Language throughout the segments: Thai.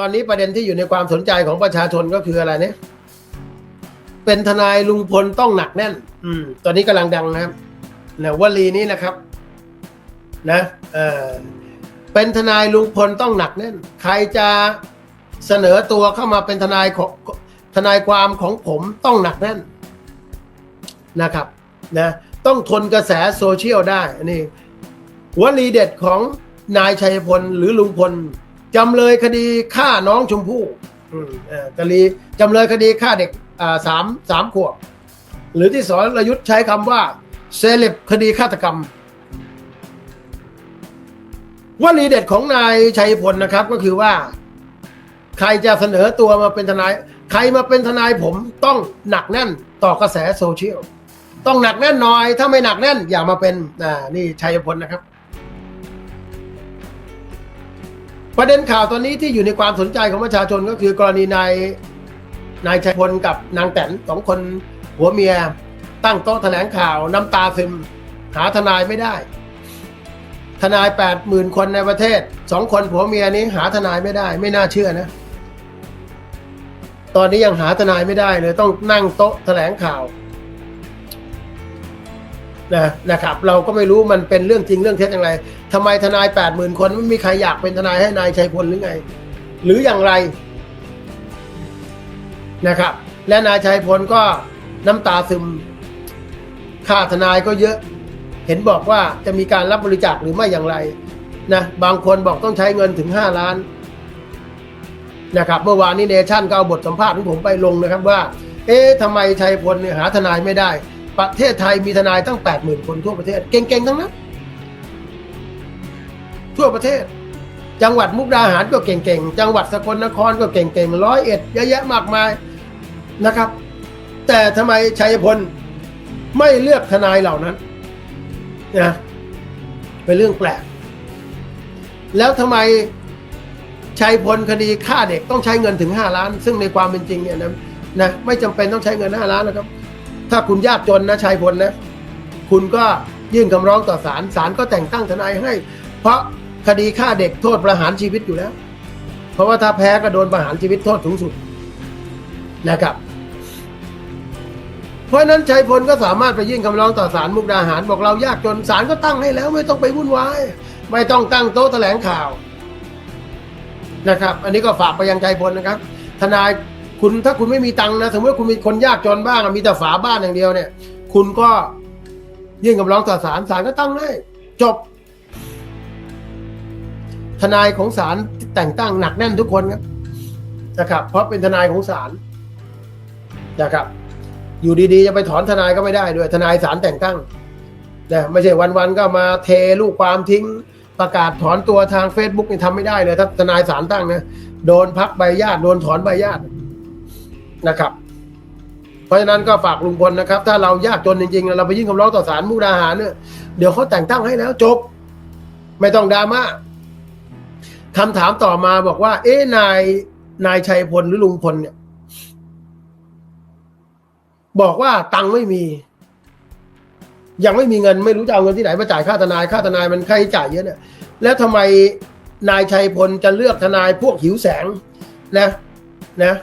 ตอนนี้ประเด็นที่อยู่ในความสนใจของประชาชนก็คืออะไรเนี่ย เป็นทนายลุงพลต้องหนักแน่น อืม ตอนนี้กำลังดังนะครับเนี่ยวลีนี้นะครับ นะเออเป็นทนายลุงพลต้องหนักแน่น ใครจะเสนอตัวเข้ามาเป็นทนายของทนายความของผมต้องหนักแน่นนะครับนะต้องทนกระแสโซเชียลได้อันนี้วลีเด็ดของนายชัยพลหรือลุงพล จำเลยคดีฆ่าน้องชมพู่อืมเอ่อคดีจำเลยคดีฆ่าเด็กอ่าสามสามขวบ หรือที่สอนรยุทธ์ใช้คำว่าเซเลบคดีฆาตกรรมวลีเด็ดของนายชัยพลนะครับก็คือว่า ใครจะเสนอตัวมาเป็นทนาย ใครมาเป็นทนายผมต้องหนักแน่นต่อกระแสโซเชียล ต้องหนักแน่นหน่อย ถ้าไม่หนักแน่นอย่ามาเป็นอ่านี่ชัยพลนะครับ ประเด็นข่าวตอนนี้ที่อยู่ในความสนใจของประชาชนก็คือกรณีนายนายชัยพลกับนางแตนสองคนหัวเมีย ตั้งโต๊ะแถลงข่าวน้ำตาซึมหาทนายไม่ได้ ทนายแปดหมื่นคนในประเทศสองคนผัวเมียนี้หาทนายไม่ได้ ไม่น่าเชื่อนะ ตอนนี้ยังหาทนายไม่ได้เลยต้องนั่งโต๊ะแถลงข่าวนะนะครับ เราก็ไม่รู้มันเป็นเรื่องจริงเรื่องเท็จอย่างไร ทำไมทนายแปดหมื่นคนไม่มีใครอยากเป็นทนายให้นายชัยพลหรือไง หรืออย่างไรนะครับ และนายชัยพลก็น้ำตาซึมค่าทนายก็เยอะ เห็นบอกว่าจะมีการรับบริจาคหรือไม่อย่างไรนะบางคนบอกต้องใช้เงินถึงห้าล้านนะครับเมื่อวานนี้เนชั่นก็เอาบทสัมภาษณ์ของผมไปลงนะครับว่า เอ๊ะทำไมชัยพลเนี่ยหาทนายไม่ได้ ประเทศไทยมีทนายตั้งแปดหมื่นคนทั่วประเทศ เก่งๆ ทั้งนั้น ทั่วประเทศ จังหวัดมุกดาหารก็เก่งๆ จังหวัดสกลนครก็เก่งๆร้อยเอ็ดเยอะแยะมากมายนะครับ แต่ทำไมชัยพลไม่เลือกทนายเหล่านั้นนะเป็นเรื่องแปลก แล้วทำไมชัยพลคดีฆ่าเด็กต้องใช้เงินถึงห้าล้าน ซึ่งในความเป็นจริงเนี่ยนะนะไม่จำเป็นต้องใช้เงินห้าล้านนะครับ ถ้าคุณยากจนนะชัยพลนะ คุณก็ยื่นคำร้องต่อศาลศาลก็แต่งตั้งทนายให้ เพราะ คดีฆ่าเด็กโทษประหารชีวิตอยู่แล้ว เพราะว่าถ้าแพ้ก็โดนประหารชีวิตโทษสูงสุดนะครับ เพราะนั้นชัยพลก็สามารถไปยื่นคำร้องต่อศาลมุกดาหาร บอกเรายากจนศาลก็ตั้งให้แล้ว ไม่ต้องไปวุ่นวายไม่ต้องตั้งโต๊ะแถลงข่าวนะครับ อันนี้ก็ฝากไปยังชัยพลนะครับ ทนายคุณถ้าคุณไม่มีตังค์นะ สมมติว่าคุณมีคนยากจนบ้างมีแต่ฝาบ้านอย่างเดียวเนี่ย คุณก็ยื่นคำร้องต่อศาลศาลก็ตั้งให้จบ ทนายของศาลแต่งตั้งหนักแน่นทุกคนครับนะครับ เพราะเป็นทนายของศาลนะครับ อยู่ดีๆจะไปถอนทนายก็ไม่ได้ด้วยทนายศาลแต่งตั้งนะไม่ใช่วันๆก็มาเทลูกความทิ้งประกาศถอนตัวทาง Facebook นี่ทำไม่ได้เลยถ้าทนายศาลตั้งนะโดนพักใบญาติโดนถอนใบญาตินะครับ เพราะฉะนั้นก็ฝากลุงพลนะครับ ถ้าเรายากจนจริงๆ เราไปยื่นคำร้องต่อศาลมุกดาหารเนี่ยเดี๋ยวเขาแต่งตั้งให้แล้วจบ ไม่ต้องดราม่า คำถามต่อมาบอกว่า เอ๊นายนายชัยพลหรือลุงพลเนี่ย บอกว่าตังค์ไม่มี ยังไม่มีเงินไม่รู้จะเอาเงินที่ไหนมาจ่ายค่าทนายค่าทนายมันค่าใช้จ่ายเยอะเนี่ยแล้วทำไมนายชัยพลจะเลือกทนายพวกหิวแสงนะนะ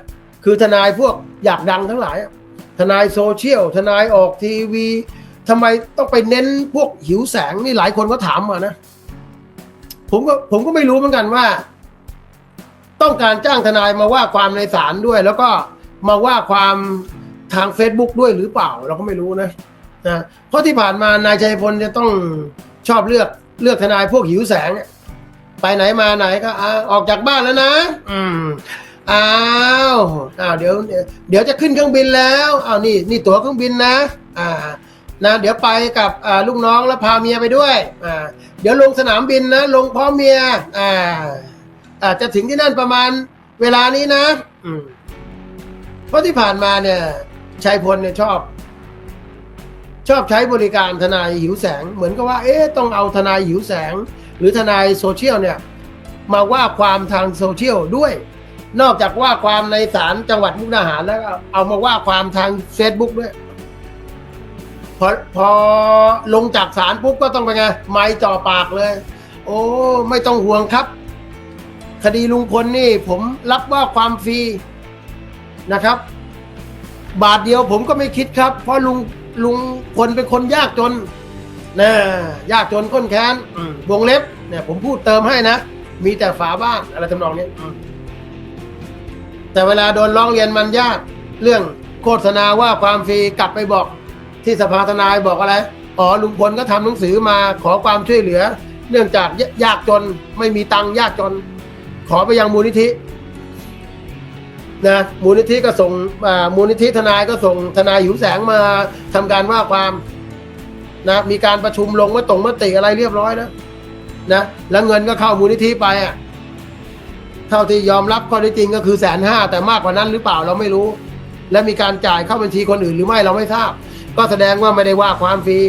คือทนายพวกอยากดังทั้งหลาย ทนายโซเชียลทนายออกทีวีทำไมต้องไปเน้นพวกหิวแสงนี่หลายคนก็ถามมานะ ผมก็ผมก็ไม่รู้เหมือนกันว่า ต้องการจ้างทนายมาว่าความในศาลด้วย แล้วก็มาว่าความทาง Facebook ด้วยหรือเปล่า เราก็ไม่รู้นะนะเพราะที่ผ่านมานายชัยพลจะต้องชอบเลือกเลือกทนายพวกหิวแสงไปไหนมาไหนก็อ่าออกจากบ้านแล้วนะ อืมอ้าวอ้าวเดี๋ยวเดี๋ยวจะขึ้นเครื่องบินแล้วอ้าวนี่นี่ตั๋วเครื่องบินนะ อ่านะเดี๋ยวไปกับลูกน้องแล้วพาเมียไปด้วย อ่า เดี๋ยวลงสนามบินนะ ลงพร้อมเมีย อ่า อาจจะถึงที่นั่นประมาณเวลานี้นะ อืมเพราะที่ผ่านมาเนี่ยชัยพลเนี่ยชอบ ชอบใช้บริการทนายหิวแสง เหมือนกับว่า เอ๊ะต้องเอาทนายหิวแสง หรือทนายโซเชียลเนี่ย มาว่าความทางโซเชียลด้วย นอกจากว่าความในศาลจังหวัดมุกดาหารแล้วเอามาว่าความทางเฟซบุ๊กด้วย พอพอลงจากศาลปุ๊บก็ต้องไปนไงไม้จ่อปากเลย โอ้ไม่ต้องห่วงครับ คดีลุงพลนี่ผมรับว่าความฟรีนะครับ บาทเดียวผมก็ไม่คิดครับ เพราะลุงลุงพลเป็นคนยากจนนะยากจนก้นแค้นอืมวงเล็บเนี่ยผมพูดเติมให้นะ มีแต่ฝาบ้านอะไรทำนองนี้อืมแต่เวลาโดนร้องเรียนมันยาก เรื่องโฆษณาว่าความฟรีกลับไปบอก ที่สภาทนายบอกอะไรอ๋อลุงพลก็ทำหนังสือมาขอความช่วยเหลือ เนื่องจากยยากจนไม่มีตังค์ยากจน ขอไปยังมูลนิธินะมูลนิธิก็ส่งมูลนิธิทนายก็ส่งทนายหิวแสงมาทำการว่าความนะมีการประชุมลงมตรงมติอะไรเรียบร้อยนะนะแล้วเงินก็เข้ามูลนิธิไปอะเท่าที่ยอมรับข้อเท็จจริงก็คือแสนห้าแต่มากกว่านั้นหรือเปล่าเราไม่รู้ และมีการจ่ายเข้าบัญชีคนอื่นหรือไม่เราไม่ทราบ ก็แสดงว่าไม่ได้ว่าความฟรี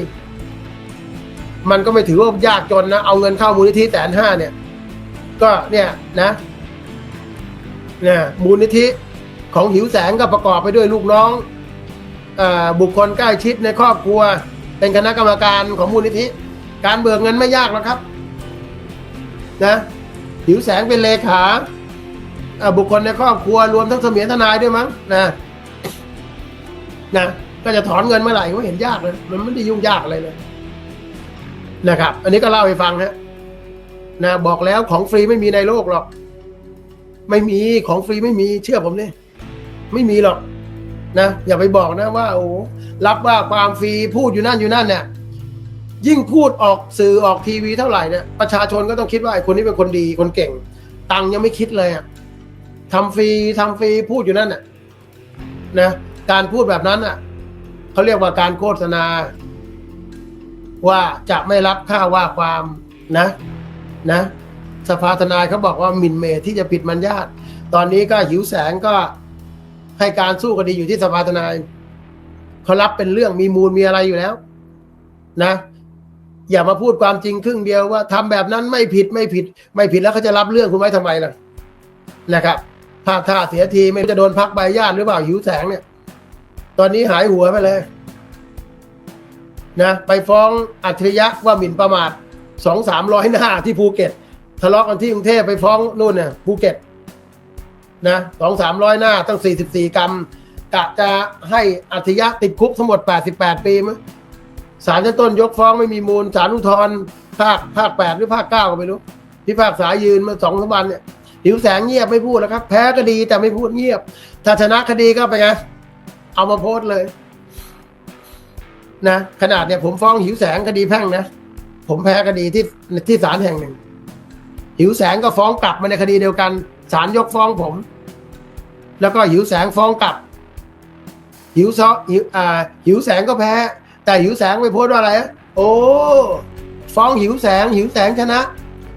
มันก็ไม่ถือว่ายากจนนะ เอาเงินเข้ามูลนิธิแสนห้าเนี่ย ก็เนี่ยนะเนี่ยมูลนิธิของหิวแสงก็ประกอบไปด้วยลูกน้องอาบุคคลใกล้ชิดในครอบครัว เป็นคณะกรรมการของมูลนิธิ การเบิกเงินไม่ยากหรอกครับ นะหิวแสงเป็นเลขาอ่าบุคคลในครอบครัวรวมทั้งเสมียนทนายด้วยมั้งนะนะ ก็จะถอนเงินเมื่อไหร่ก็เห็นยากเลยมันไม่ได้ยุ่งยากอะไรเลยนะครับ อันนี้ก็เล่าให้ฟังฮะนะบอกแล้วของฟรีไม่มีในโลกหรอก ไม่มีของฟรีไม่มีเชื่อผมเนี่ยไม่มีหรอกนะอย่าไปบอกนะว่าโอ้รับว่าความฟรีพูดอยู่นั่นอยู่นั่นเนี่ยยิ่งพูดออกสื่อออกทีวีเท่าไหร่เนี่ยประชาชนก็ต้องคิดว่าไอ้คนนี้เป็นคนดีคนเก่ง ตังยังไม่คิดเลยอะทำฟรีทำฟรีพูดอยู่นั่นน่ะนะการพูดแบบนั้นอะ เขาเรียกว่าการโฆษณา ว่าจะไม่รับค่าว่าความนะ นะ สภาทนายเขาบอกว่าหมิ่นเมย์ที่จะผิดมัญญาตตอนนี้ก็หิวแสงก็ให้การสู้คดีอยู่ที่สภาทนายเขารับเป็นเรื่องมีมูลมีอะไรอยู่แล้ว นะ อย่ามาพูดความจริงครึ่งเดียวว่าทำแบบนั้นไม่ผิดไม่ผิด ไม่ผิดแล้วเขาจะรับเรื่องคุณไว้ทำไมล่ะนะครับภาพท่าเสียทีไม่จะโดนพักใบญาติหรือเปล่าหิวแสงเนี่ย ตอนนี้หายหัวไปเลยนะไปฟ้องอัจฉริยะว่าหมิ่นประมาทสองสามร้อยหน้าที่ภูเก็ต ทะเลาะกันที่กรุงเทพไปฟ้องนู่นเนี่ยภูเก็ตนะสองสามร้อยหน้าตั้งสี่สิบสี่กรรมกะจะให้อัจฉริยะติดคุกทั้งหมดแปดสิบแปดปีมั้ยศาลชั้นต้นยกฟ้องไม่มีมูลศาลอุทธรณ์ภาคภาคแปดหรือภาคเก้าก็ไม่รู้พิพากษายืนมาสองสามวันเนี่ยหิวแสงเงียบไม่พูดแล้วครับ แพ้ก็ดีแต่ไม่พูดเงียบถ้าชนะคดีก็ไปไง เอามาโพสเลย นะขนาดเนี่ยผมฟ้องหิวแสงคดีแพ่งนะผมแพ้คดีที่ที่ศาลแห่งหนึ่ง หิวแสงก็ฟ้องกลับมาในคดีเดียวกันศาลยกฟ้องผม แล้วก็หิวแสงฟ้องกลับ หิวซอหิวอ่า หิวแสงก็แพ้ แต่หิวแสงไปโพสว่าอะไร โอ้ฟ้องหิวแสง หิวแสงชนะ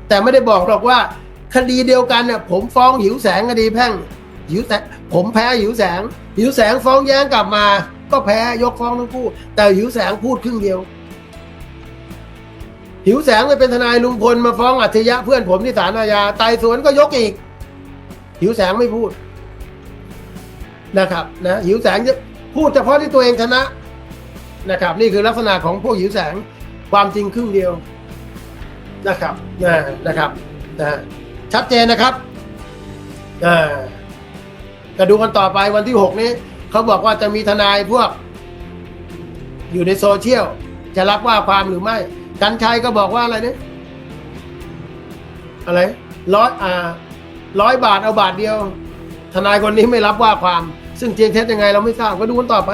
แต่ไม่ได้บอกหรอกว่า คดีเดียวกันเนี่ยผมฟ้องหิวแสงคดีแพ่ง หิวแสงผมแพ้หิวแสง หิวแสงฟ้องแย้งกลับมา ก็แพ้ยกฟ้องทั้งคู่ แต่หิวแสงพูดครึ่งเดียว หิวแสงไปเป็นทนายลุงพลมาฟ้องอัจฉริยะเพื่อนผมที่ศาลอาญาไต่สวนก็ยกอีก หิวแสงไม่พูดนะครับนะหิวแสงจะพูดเฉพาะที่ตัวเองชนะนะครับ นี่คือลักษณะของพวกหิวแสงความจริงครึ่งเดียวนะครับนะนะครับนะชัดเจนนะครับอ่า จะดูกันต่อไปวันที่หกนี้เขาบอกว่าจะมีทนายพวก อยู่ในโซเชียล จะรับว่าความหรือไม่ กันชัยก็บอกว่าอะไรเนี่ยอะไรร้อยอ่าร้อยบาทเอาบาทเดียว ทนายคนนี้ไม่รับว่าความ ซึ่งจริงเท็จยังไงเราไม่ทราบก็ดูกันต่อไป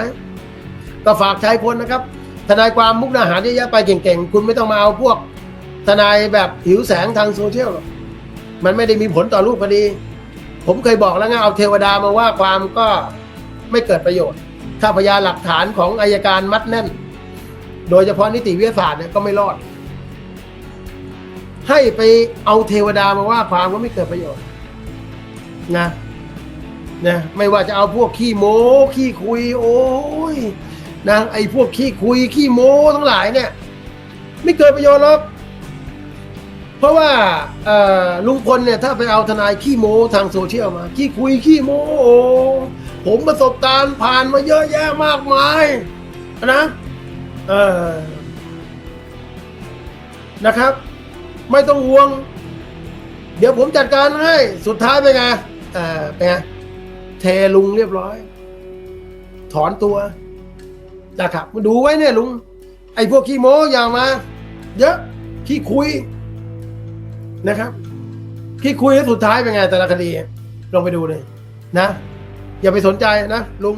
ก็ฝากใช้พลนะครับ ทนายความมุกนาหารเยอะๆไปเก่งๆ คุณไม่ต้องมาเอาพวก ทนายแบบหิวแสงทางโซเชียลมันไม่ได้มีผลต่อรูปคดี ผมเคยบอกแล้วไงเอาเทวดามาว่าความก็ไม่เกิดประโยชน์ ถ้าพยานหลักฐานของอายการมัดแน่น โดยเฉพาะนิติวิทยาศาสตร์เนี่ยก็ไม่รอด ให้ไปเอาเทวดามาว่าความก็ไม่เกิดประโยชน์ นะนะไม่ว่าจะเอาพวกขี้โม้ขี้คุย โอ้ยนะไอ้พวกขี้คุยขี้โม้ทั้งหลายเนี่ย ไม่เกิดประโยชน์หรอก เพราะว่าลุงพลเนี่ยถ้าไปเอาทนายขี้โม้ทางโซเชียลมาขี้คุยขี้โม้ผมประสบการณ์ผ่านมาเยอะแยะมากมายนะเออนะครับ ไม่ต้องห่วง เดี๋ยวผมจัดการให้สุดท้ายเป็นไงเออเป็นไงเทลุงเรียบร้อย ถอนตัวนะครับมาดูไว้เนี่ยลุง ไอ้พวกขี้โม้อย่ามา เยอะขี้คุย นะครับ ที่คุยแล้วสุดท้ายเป็นไงแต่ละคดีลองไปดูเลยนะ อย่าไปสนใจนะลุง